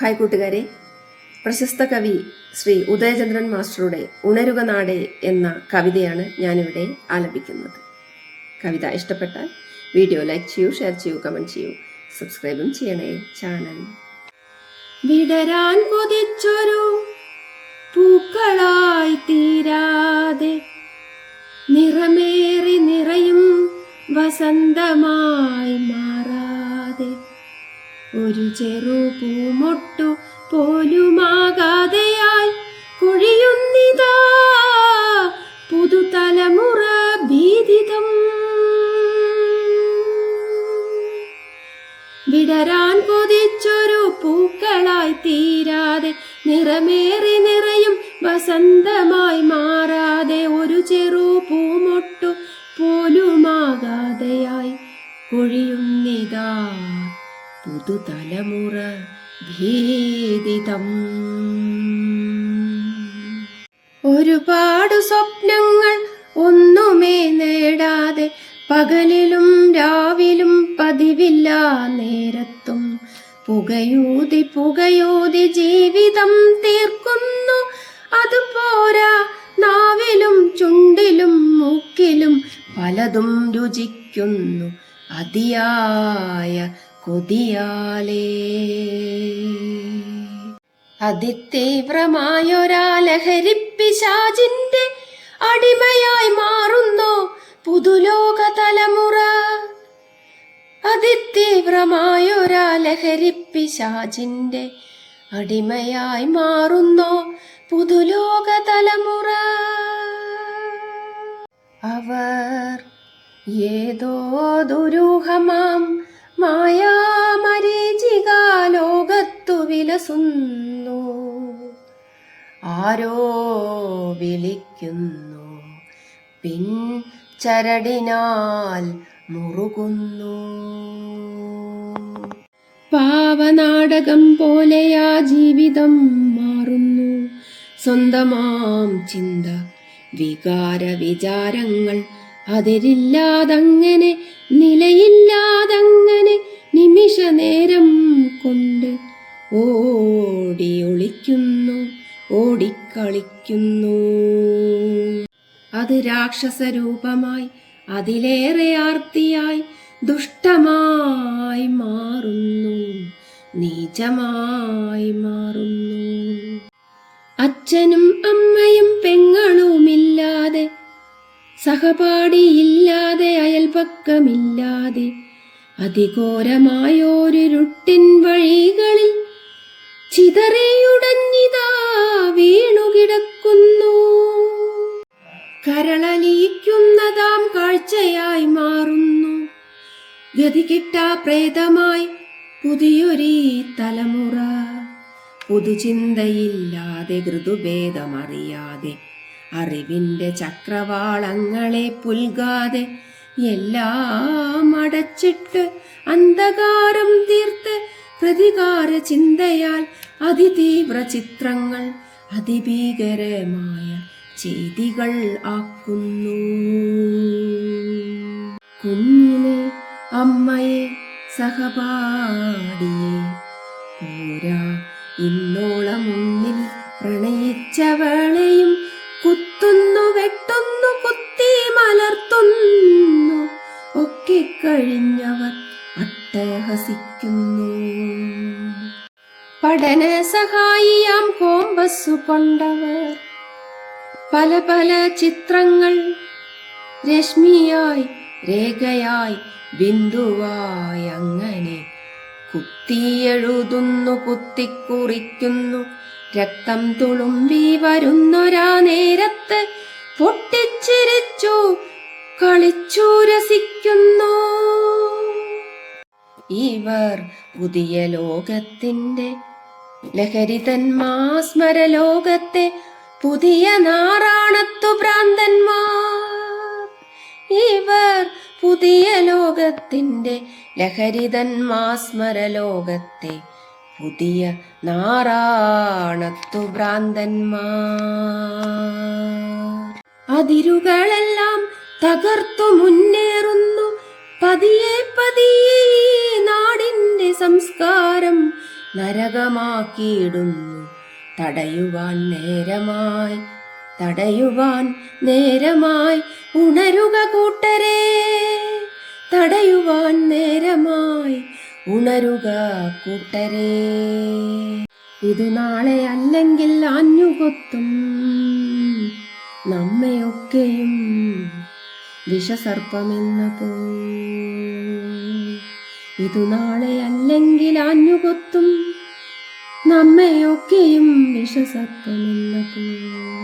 Hi കൂട്ടുകാരെ. പ്രശസ്ത കവി ശ്രീ ഉദയചന്ദ്രൻ മാസ്റ്ററുടെ ഉണരുക നാടേ എന്ന കവിതയാണ് ഞാനിവിടെ ആലപിക്കുന്നത്. കവിത ഇഷ്ടപ്പെട്ടാൽ വീഡിയോ ലൈക്ക് ചെയ്യൂ ഷെയർ ചെയ്യൂ കമന്റ് ചെയ്യൂ. സബ്സ്ക്രൈബും ചെയ്യണേ ചാനൽ. വിടരാൻ കൊതിച്ചൊരു പൂക്കളായി തീരാതെ നിറമേറി നിറയും വസന്തമായി മാറാതെ ഒരു ചെറു പൂമൊട്ടു പോലുമാകാതെയായി കൊഴിയുന്നിതാ പുതുതലമുറ ഭീതിതം. വിടരാൻ കൊതിച്ചൊരു പൂക്കളായി തീരാതെ നിറമേറി നിറയും വസന്തമായി മാറാതെ ഒരു ചെറു പൂമൊട്ടു പുതുതലമുറ ഭീതിതം ഒരുപാട് സ്വപ്നങ്ങൾ ഒന്നുമേ നേടാതെ പകലിലും രാവിലും പതിവില്ല നേരത്തും പുകയൂതി പുകയൂതി ജീവിതം തീർക്കുന്നു. അതുപോരാ നാവിലും ചുണ്ടിലും മൂക്കിലും പലതും രുചിക്കുന്നു. അതിയായ കൊതിയാലേ. അതിതീവ്രമായൊരാ ലഹരിപ്പിശാചിന്റെ അടിമയായി മാറുന്നു പുതുലോക തലമുറ അതിതീവ്രമായൊരാലഹരിപ്പിശാജിന്റെ അടിമയായി മാറുന്നു പുതുലോക തലമുറ അവർ ഏതോ ദുരൂഹമാം മായാമരീചിക വിലസുന്നു ആരോ വിളിക്കുന്നു. പിൻ ചരടിനാൽ മുറുകുന്നു. പാവനാടകം പോലെയാ ജീവിതം മാറുന്നു. സ്വന്തമാം ചിന്ത വികാര വിചാരങ്ങൾ അതിരില്ലാതങ്ങനെ നിലയില്ലാതങ്ങനെ അത് രാക്ഷസരൂപമായി അതിലേറെ ആർത്തിയായി ദുഷ്ടമായി മാറുന്നു നീചമായി മാറുന്നു. അച്ഛനും അമ്മയും പെങ്ങളുമില്ലാതെ സഹപാഠിയില്ലാതെ അയൽപക്കമില്ലാതെ അതിഘോരമായോരുരുട്ടിൻ കരളലിയിക്കുന്നതാം കാഴ്ചയായി മാറുന്നു. ഗതി കിട്ടാ പ്രേതമായി പുതിയൊരീ തലമുറ. പുതുചിന്തയില്ലാതെ ഋതുഭേദമറിയാതെ അറിവിന്റെ ചക്രവാളങ്ങളെ പുൽകാതെ എല്ലാം അടച്ചിട്ട് അന്ധകാരം തീർത്ത് പ്രതികാര ചിന്തയാൽ അതിതീവ്ര ചിത്രങ്ങൾ അതിഭീകരമായ ചെയ്തികൾ ആക്കുന്നു. കുഞ്ഞിനെ അമ്മയെ സഹപാഠിയെ പോരാ ഇന്നോളം മുന്നിൽ പ്രണയിച്ചവളെയും കുത്തുന്നു വെട്ടുന്നു കുത്തി മലർത്തുന്നു. ഒക്കെ കഴിഞ്ഞവർ അട്ടഹസിക്കുന്നു. പഠന സഹായിയാം കോമ്പസ്സു കൊണ്ടവർ. പല പല ചിത്രങ്ങൾ രശ്മിയായി രേഖയായി ബിന്ദുവായി അങ്ങനെ കുത്തിയെഴുതുന്നു കുത്തിക്കുറിക്കുന്നു. രക്തം തുളുമ്പി വരുന്നൊരാ നേരത്ത് പൊട്ടിച്ചിരിച്ചു കളിച്ചു രസിക്കുന്നു. ഇവർ പുതിയ ലോകത്തിന്റെ ലഹരിതന്മാസ്മര ലോകത്തെ പുതിയ നാറാണത്തു ഭ്രാന്തന്മാർ. ഇവർ പുതിയ ലോകത്തിന്റെ ലഹരിതൻ ലോകത്തെ പുതിയ നാറാണത്തു ഭ്രാന്തന്മാർ. അതിരുകളെല്ലാം തകർത്തു മുന്നേറുന്നു. പതിയെ പതിയെ നാടിന്റെ സംസ്കാരം നരകമാക്കിയിടുന്നു. തടയുവാൻ നേരമായി തടയുവാൻ നേരമായി ഉണരുക കൂട്ടരെ. തടയുവാൻ നേരമായി ഉണരുക കൂട്ടരെ. ഇതു നാളെ അല്ലെങ്കിൽ ആഞ്ഞുകൊത്തും നമ്മയൊക്കെയും വിഷസർപ്പമെന്ന പോ ഇതു നാളെ അല്ലെങ്കിൽ ആഞ്ഞുകൊത്തും നമ്മയൊക്കെയും വിഷസർപ്പമെന്ന പോ